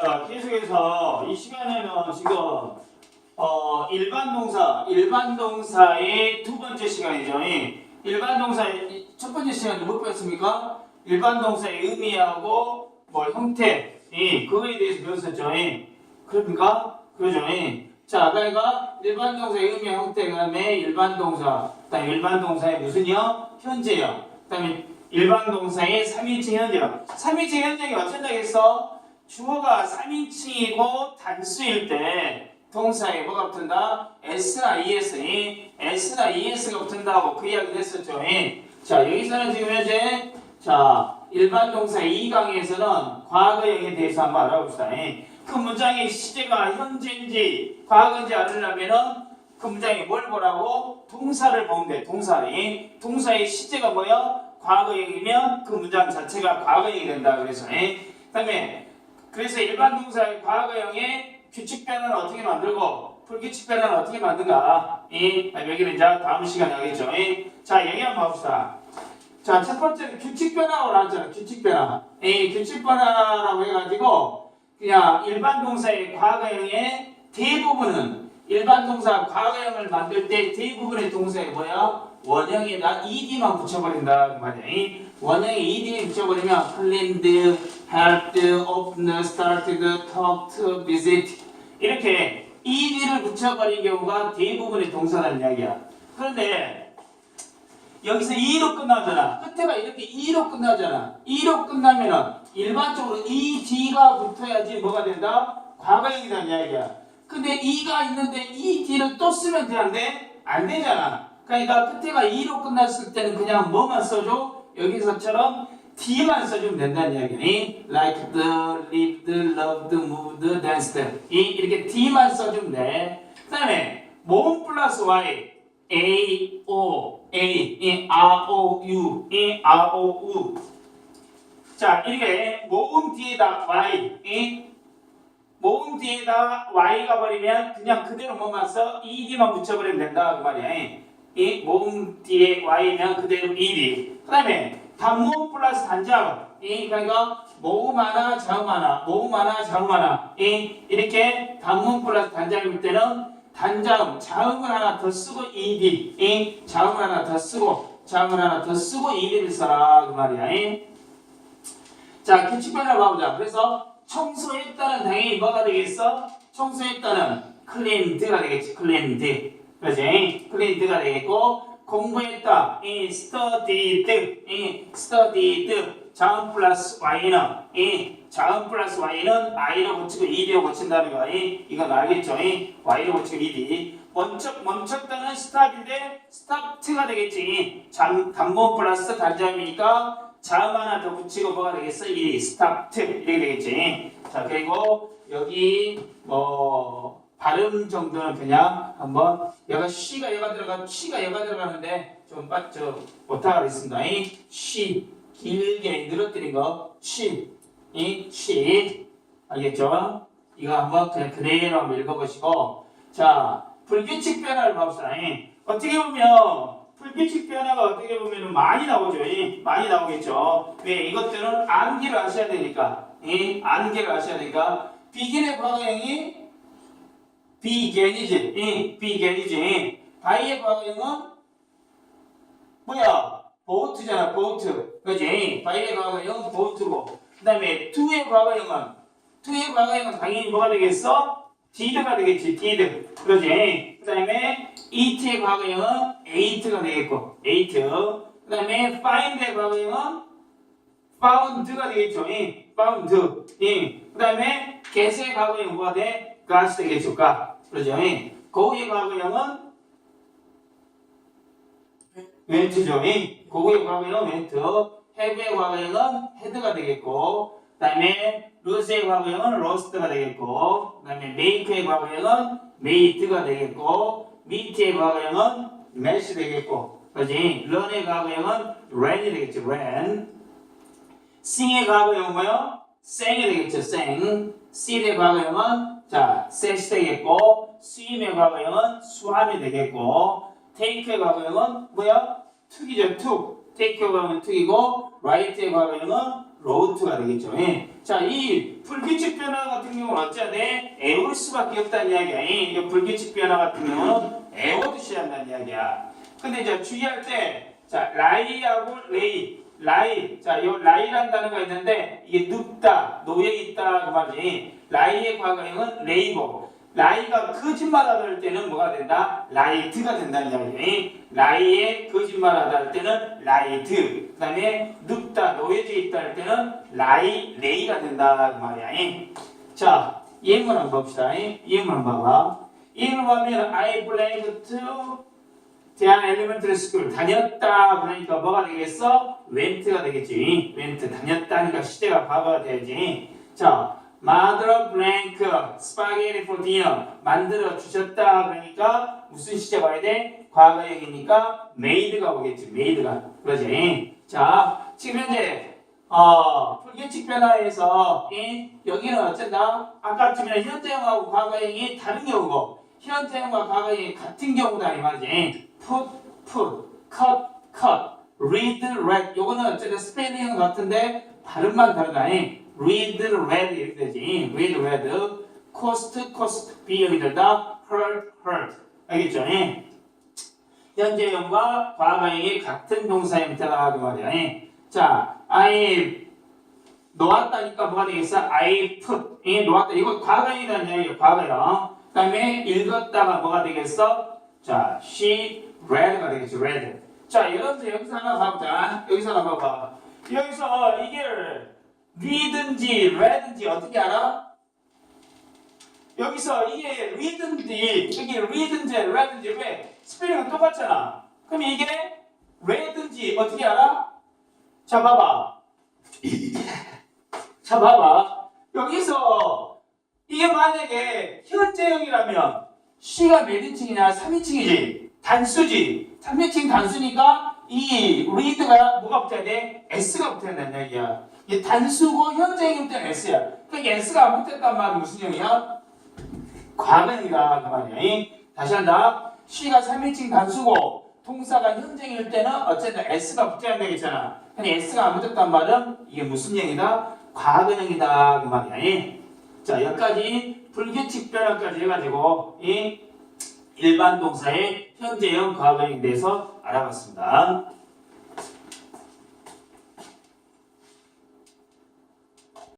자, 계속해서 이 시간에는 지금 어, 일반 동사, 일반 동사의 두 번째 시간이죠. 이 일반 동사의 이첫 번째 시간에 못 배웠습니까? 일반 동사의 의미하고 뭐 형태, 이 그거에 대해서 배웠었죠. 이. 그럽니까? 그러죠. 이. 자, 그러니까 일반 동사의 의미, 형태, 그다음에 일반 동사, 그다음에 일반 동사의 무슨요? 현재요. 그다음에 일반 동사의 3인칭 현재요. 3인칭 현재가 어쩐다겠어? 주어가 3인칭이고 단수일 때 동사에 뭐가 붙는다? S나 ES니 S나 ES가 붙는다고 그 이야기 했었죠. 예. 자 여기서는 지금 현재 자 일반 동사 2강에서는 과거형에 대해서 한번 알아봅시다. 예. 그 문장의 시제가 현재인지 과거인지 알으려면은 그 문장에 뭘 보라고? 동사를 보면 돼. 동사니 동사의 시제가 뭐야? 과거형이면 그 문장 자체가 과거형이 된다. 그래서 예. 그다음에 그래서 일반 동사의 과거형의 규칙 변화는 어떻게 만들고 불규칙 변화는 어떻게 만든가? 이 여기는 이제 다음 시간에 하겠죠. 이. 자 여기 한번 봅시다. 자 첫 번째는 규칙 변화라고 나왔잖아. 규칙 변화. 이 규칙 변화라고 해가지고 그냥 일반 동사의 과거형의 대부분은 일반 동사 과거형을 만들 때 대부분의 동사에 뭐야? 원형에다 ed만 붙여버린다 그 말이야. 이 원형에 ed 붙여버리면 cleaned, helped, opened, started, talked, visit 이렇게 ed를 붙여버린 경우가 대부분의 동사라는 이야기야. 그런데 여기서 2로 끝나잖아. 끝에가 이렇게 2로 끝나잖아. 2로 끝나면은 일반적으로 ed가 붙어야지 뭐가 된다? 과거형이라는 이야기야. 근데 e가 있는데 ed를 또 쓰면 되는데 안 되잖아. 그러니까 끝에가 2로 끝났을 때는 그냥 뭐만 써줘? 여기서처럼 D만 써주면 된다는 이야기니 liked, lived, loved, moved, danced 이 이렇게 D만 써주면 돼. 그 다음에 모음 플러스 Y A O A 이 R O U 이 R O U 자 이렇게 모음 뒤에다 Y 이 모음 뒤에다 Y가 버리면 그냥 그대로 뭐만 써 ED만 붙여버리면 된다 그 말이야. 이 모음 뒤에 Y면 그대로 ED. 그 다음에 단모음 플러스 단자음. 이 그러니까 모음 하나, 자음 하나, 모음 하나, 자음 하나. 이 이렇게 단모음 플러스 단자음일 때는 단자음, 자음을 하나 더 쓰고 ED. 이 자음을 하나 더 쓰고 자음을 하나 더 쓰고 ED를 써라 그 말이야. 이. 자 규칙변을 봐보자. 그래서 청소했다는 당연히 뭐가 되겠어? 청소했다는 클린드가 되겠지. 클린드. 그지? 클린드가 되겠고 공부했다. 이 studied. 이 studied. 자음 플러스 y는 이 자음 플러스 y는 i로 고치고 ed로 고친다는 거. 이 이건 알겠죠? 이 y로 고치고 ed. 멈췄 멈췄다는 stop인데 stopped가 되겠지. 장 단모 플러스 단자음이니까 자음 하나 더 붙이고 뭐가 되겠어? 이 stopped 이렇게 되겠지. 자 그리고 여기 뭐 발음 정도는 그냥 한번 얘가 쉬가 얘가 들어가 쉬가 얘가 들어가는데 좀 빠져 못하가 있습니다. 이쉬 길게 늘어뜨린 거 쉬, 이쉬 알겠죠? 이거 한번 그냥 그대로 한번 읽어보시고 자 불규칙 변화를 봅시다. 이. 어떻게 보면 불규칙 변화가 어떻게 보면 많이 나오죠. 이. 많이 나오겠죠. 왜 이것들은 암기를 하셔야 되니까 이 암기를 하셔야 되니까 비긴의 과거형이 비견이지, 이 비견이지. 바이의 과거형은 뭐야? 보트잖아, 보트. 그지? 바이의 과거형은 보트고. 그 다음에 투의 과거형은 투의 과거형은 당연히 뭐가 되겠어? 디드가 되겠지, 디드. 그지? 그 다음에 이트의 과거형은 에이트가 되겠고, 에이트. 그 다음에 find의 과거형은 found가 되겠죠, 이 found. 이. 그 다음에 get의 과거형은 뭐가 돼? got 되겠죠, got. 그러죠? 이. go의 과거형은 웬트죠. 이. 고의 과거형은 웬트. have의 과거형은 had가 되겠고, 그 다음에 lose의 과거형은 lost가 되겠고, 그 다음에 make의 과거형은 made가 되겠고, meet의 과거형은 met 되겠고, 그지? learn의 과거형은 ran이 되겠죠. ran. sing의 과거형은 뭐요? sang 되겠죠. sang. seed의 과거형은 자, set이 되겠고, swim의 과거형은 swam이 되겠고, take의 과거형은 뭐야? took이죠. took. take의 과거형은 took이고, write의 과거형은 로트가 되겠죠. 예. 자, 이 불규칙 변화 같은 경우는 어찌해야 돼? 애울 수밖에 없다는 이야기야. 이 불규칙 변화 같은 경우는 애워두셔야 한다는 이야기야. 근데 이제 주의할 때, 자, 라이하고 레이, 라이, 자, 요 라이란 단어가 있는데 이게 눕다, 놓여 있다 그 말이지. 라이의 과거형은 레이고, 라이가 거짓말하다 할 때는 뭐가 된다? 라이트가 된다는 이야기지. 라이의 거짓말하다 할 때는 라이트. 그다음에 눕다, 놓여져 있다 할 때는 라이, 레이가 된다 그 말이야. 자, 예문 한번 봅시다. 예문 한번 봐봐. 예문 보면 I belong to 대한 엘리멘트리 스쿨 다녔다 그러니까 뭐가 되겠어? 웬트가 되겠지. 웬트 다녔다니까 시대가 과거가 돼야지. 자, 마드러 블랭크 스파게티 for dinner 만들어 주셨다 그러니까 무슨 시제 봐야 돼? 과거형이니까 메이드가 오겠지. 메이드가 그러지. 자, 지금 현재 어, 불규칙 변화에서 이, 여기는 어쩐다? 아까쯤에 현재형하고 과거형이 다른 경우고 현재형과 과거형이 같은 경우다 이 말이지. put, put, cut, cut, read, read. 요거는 어쨌든 스펠링은 같은데 발음만 다르다. 이. read, read 이렇게 되지. read, read. cost, cost. 비형이 된다. hurt, hurt. 알겠죠? 이? 현재형과 과거형이 같은 동사 형태다 그 말이야. 이. 자, I 놓았다니까 뭐가 되겠어? I put. 이 놓았다. 이거 과거형이라는 얘기예요. 과거형. 그 다음에 읽었다가 뭐가 되겠어? 자, she read가 되겠지. read. 자, 여러분들 여기서 하나 봐보자. 여기서 하나 봐봐. 여기서 이게 read인지 read인지 어떻게 알아? 여기서 이게 read인지 이게 read인지 read인지 왜 스펠링은 똑같잖아. 그럼 이게 read인지 어떻게 알아? 자, 봐봐. 자, 봐봐. 여기서 이게 만약에 현재형이라면 C가 몇 인칭이냐? 3인칭이지. 단수지. 3인칭 단수니까 이 read가 뭐가 붙어야 돼? S가 붙어야 된다는 얘기야. 이게 단수고 현재형일 때는 S야. 그러니까 S가 안 붙었단 말은 무슨 형이야? 과거형이다 그 말이야. 이? 다시 한다. C가 3인칭 단수고 동사가 현재일 때는 어쨌든 S가 붙어야 되겠잖아. 근데 S가 안 붙었단 말은 이게 무슨 형이다? 과거형이다 그 말이야. 이? 자 여기까지 불규칙 변화까지 해가지고 이 일반 동사의 현재형 과거형에 대해서 알아봤습니다.